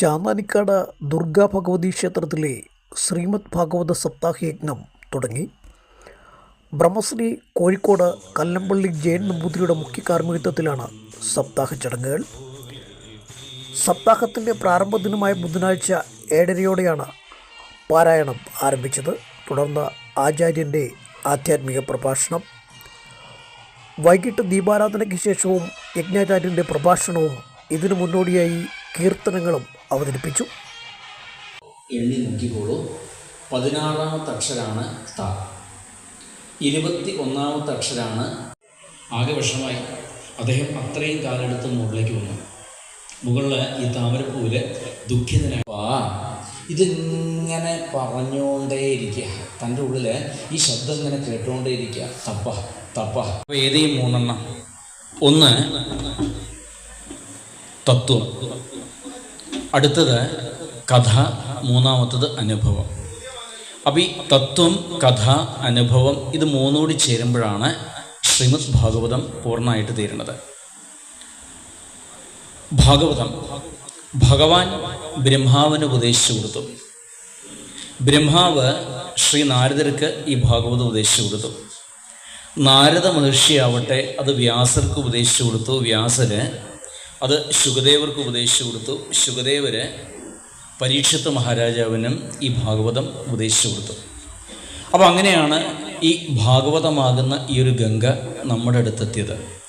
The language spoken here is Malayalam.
ചാന്നാനിക്കാട് ദുർഗാ ഭഗവതി ക്ഷേത്രത്തിലെ ശ്രീമദ് ഭാഗവത സപ്താഹയജ്ഞം തുടങ്ങി. ബ്രഹ്മശ്രീ കോഴിക്കോട് കല്ലമ്പള്ളി ജയൻ നമ്പൂതിരിയുടെ മുഖ്യ കാർമ്മികത്വത്തിലാണ് സപ്താഹ ചടങ്ങുകൾ. സപ്താഹത്തിന്റെ പ്രാരംഭ ദിനമായ ബുധനാഴ്ച ഏഴരയോടെയാണ് പാരായണം ആരംഭിച്ചത്. തുടർന്ന് ആചാര്യന്റെ ആധ്യാത്മിക പ്രഭാഷണം. വൈകിട്ട് ദീപാരാധനയ്ക്ക് ശേഷവും യജ്ഞാചാര്യന്റെ പ്രഭാഷണവും ഇതിനു മുന്നോടിയായി കീർത്തനങ്ങളും അവതരിപ്പിച്ചു. എണ്ണി നോക്കിക്കോളൂ പതിനാറാമത്തെ അക്ഷരാണ് ത. ഇരുപത്തി ഒന്നാമത്തെ അക്ഷരാണ് ആകെ വിഷമായി അദ്ദേഹം അത്രയും കാലെടുത്ത് മുകളിലേക്ക് വന്നു. മുകളിലെ ഈ താമരപ്പൂവിൽ ദുഃഖിതനായി ആ ഇതിങ്ങനെ പറഞ്ഞുകൊണ്ടേയിരിക്കുക. തന്റെ ഉള്ളിൽ ഈ ശബ്ദം ഇങ്ങനെ കേട്ടുകൊണ്ടേയിരിക്കുക. തപ്പ തപ്പ. ഏതെയും മൂന്നെണ്ണം? ഒന്ന് തത്വം. അടുത്തത് കഥ മൂന്നാമത്തത് അനുഭവം. അപ്പം ഈ തത്വം കഥ അനുഭവം ഇത് മൂന്നോടി ചേരുമ്പോഴാണ് ശ്രീമദ് ഭാഗവതം പൂർണമായിട്ട് തീരുന്നത്. ഭാഗവതം ഭഗവാൻ ബ്രഹ്മാവിന് ഉപദേശിച്ചു കൊടുത്തു. ബ്രഹ്മാവ് ശ്രീ നാരദർക്ക് ഈ ഭാഗവതം ഉപദേശിച്ചു കൊടുത്തു. നാരദ മഹർഷിയാവട്ടെ അത് വ്യാസർക്ക് ഉപദേശിച്ചു കൊടുത്തു. വ്യാസര് അത് ശുഗദേവർക്ക് ഉപദേശിച്ചു കൊടുത്തു. ശുഗദേവര് പരീക്ഷത്ത് മഹാരാജാവിനും ഈ ഭാഗവതം ഉപദേശിച്ചു കൊടുത്തു. അപ്പോൾ അങ്ങനെയാണ് ഈ ഭാഗവതമാകുന്ന ഈ ഒരു ഗംഗ നമ്മുടെ അടുത്തെത്തിയത്.